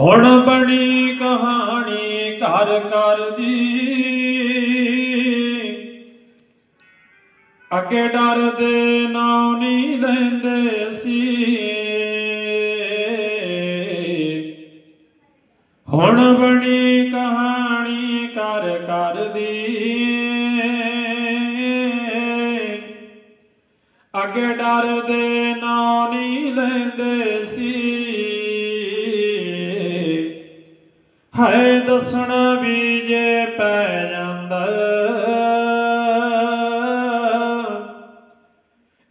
ਹੁਣ ਬਣੀ ਕਹਾਣੀ ਘਰ ਘਰ ਦੀ। ਅੱਗੇ ਡਰਦੇ ਨਾਉ ਨਹੀਂ ਲੈਂਦੇ ਸੀ। ਹੁਣ ਬਣੀ ਕਹਾਣੀ ਘਰ ਘਰ ਦੀ। ਅੱਗੇ ਡਰਦੇ ਨਾਉ ਨਹੀਂ ਲੈਂਦੇ ਸੀ। ਹੈ ਦੱਸਣ ਵੀ ਪੈ ਜਾਂਦਾ।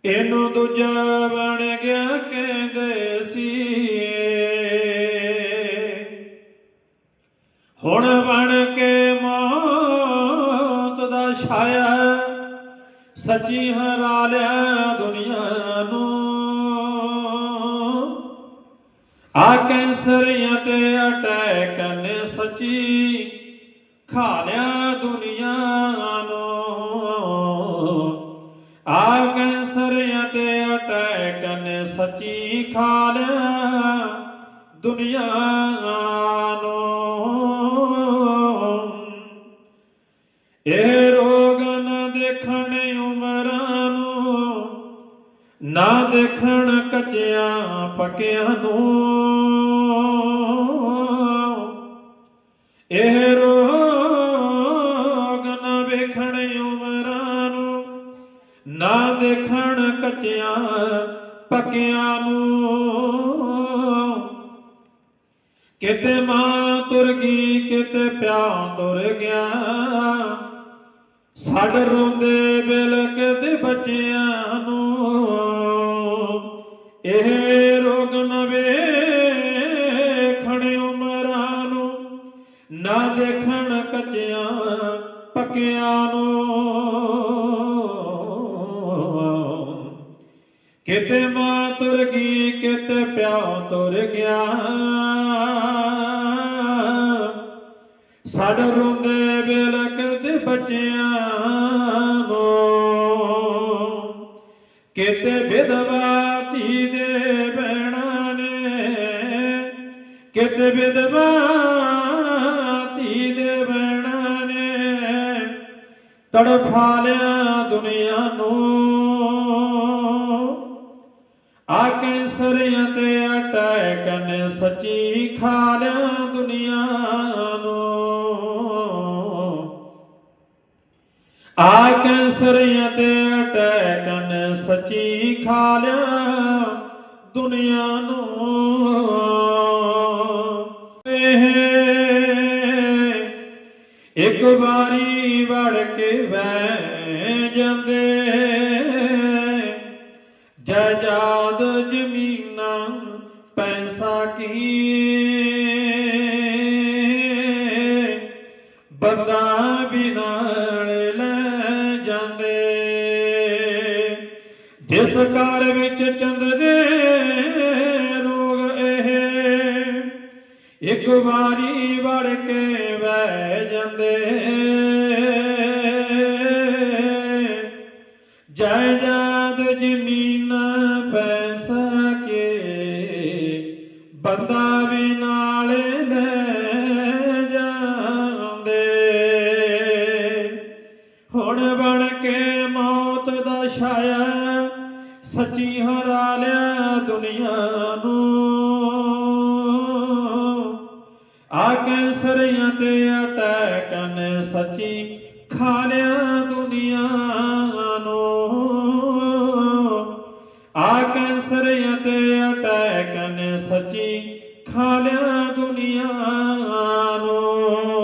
ਇਹਨੂੰ ਦੂਜਾ ਬਣ ਗਿਆ ਕਹਿੰਦੇ ਸੀ। ਹੁਣ ਬਣ ਕੇ ਮੌਤ ਦਾ ਛਾਇਆ ਸੱਚੀ ਹਰਾ ਲਿਆ ਦੁਨੀਆ ਨੂੰ। ਆ ਕੈਂਸਰੀਆਂ ਤੇ ਅਟੈਕ ਨੇ ਸੱਚੀ ਖਾ ਲਿਆ ਦੁਨੀਆ ਨੂੰ। ਆ ਕੈਂਸਰੀਆਂ ਤੇ ਅਟੈਕ ਨੇ ਸੱਚੀ ਖਾ ਲਿਆ ਦੁਨੀਆ ਨੂੰ। ਇਹ ਰੋਗ ਨਾ ਦੇਖਣ ਨਾ ਦੇਖਣ ਕੱਚਿਆਂ ਪੱਕਿਆਂ ਨੂੰ। ਇਹ ਰੋਗ ਨਾ ਵੇਖਣ ਉਮਰਾਂ ਨੂੰ। ਨਾ ਦੇਖਣ ਕੱਚਿਆਂ ਪੱਕਿਆਂ ਨੂੰ। ਕਿਤੇ ਮਾਂ ਤੁਰ ਗਈ, ਕਿਤੇ ਪਿਆ ਤੁਰ ਗਿਆ। ਸਾਡੇ ਰੋਂਦੇ ਬਿਲ ਕਿਤੇ ਬੱਚਿਆਂ ਇਹ ਰੋਗ ਨਾ ਵੇਖਣ ਉਮਰਾਂ ਨੂੰ, ਨਾ ਦੇਖਣ ਕੱਚਿਆਂ ਪੱਕਿਆਂ ਨੂੰ। ਕਿਤੇ ਮਾਂ ਤੁਰ ਗਈ, ਕਿਤੇ ਪਿਆ ਤੁਰ ਗਿਆ। ਸਾਡ ਰੋਂਦੇ ਵੇਲੇ ਕਿਤੇ ਬੱਚਿਆਂ ਨੂੰ। ਕਿਤੇ ਵਿਧਵਾ ਧੀ ਕਿਤ ਵਿਧਵਾ ਧੀ ਦੇ ਬਹਿਣਾ ਨੇ, ਤੜਫਾ ਲਿਆ ਦੁਨੀਆ ਨੂੰ। ਆ ਕੈਂਸਰੀਆਂ ਤੇ ਅਟੈਕ ਨੇ ਸੱਚੀ ਖਾ ਲਿਆ ਦੁਨੀਆ ਨੂੰ। ਆ ਕੈਂਸਰੀਆਂ ਤੇ ਅਟੈਕ ਨੇ ਸੱਚੀ ਖਾ ਲਿਆ ਦੁਨੀਆ ਨੂੰ। ਇੱਕ ਵਾਰੀ ਵੜ ਕੇ ਬਹਿ ਜਾਂਦੇ। ਜਾਇਦਾਦ ਜ਼ਮੀਨਾਂ ਪੈਸਾ ਕੀ? ਬੰਦਾ ਵੀ ਲੈ ਜਾਂਦੇ। ਜਿਸ ਘਰ ਵਿੱਚ ਚੰਦਰੇ ਰੋਗ ਇਹ, ਇੱਕ ਵਾਰੀ ਵੜ ਕੇ ਬਹਿ ਜਾਇਦਾਦ ਜ਼ਮੀਨਾਂ ਪੈਸਾ ਕੇ, ਬੰਦਾ ਵੀ ਨਾਲ ਲੈ ਜਾਂਦੇ। ਹੁਣ ਬਣ ਕੇ ਮੌਤ ਦਾ ਛਾਇਆ, ਸੱਚੀ ਹਰਾ ਲਿਆ ਦੁਨੀਆ ਨੂੰ। ਆ ਕੈਂਸਰੀਆਂ ਤੇ ਅਟੈਕ ਨੇ ਸੱਚੀ, ਖਾਲਿਆ ਦੁਨੀਆ ਨੂੰ। ਆ ਕੈਂਸਰੀਆਂ ਤੇ ਅਟੈਕ ਨੇ ਸੱਚੀ, ਖਾਲਿਆ ਲਿਆ ਨੂੰ।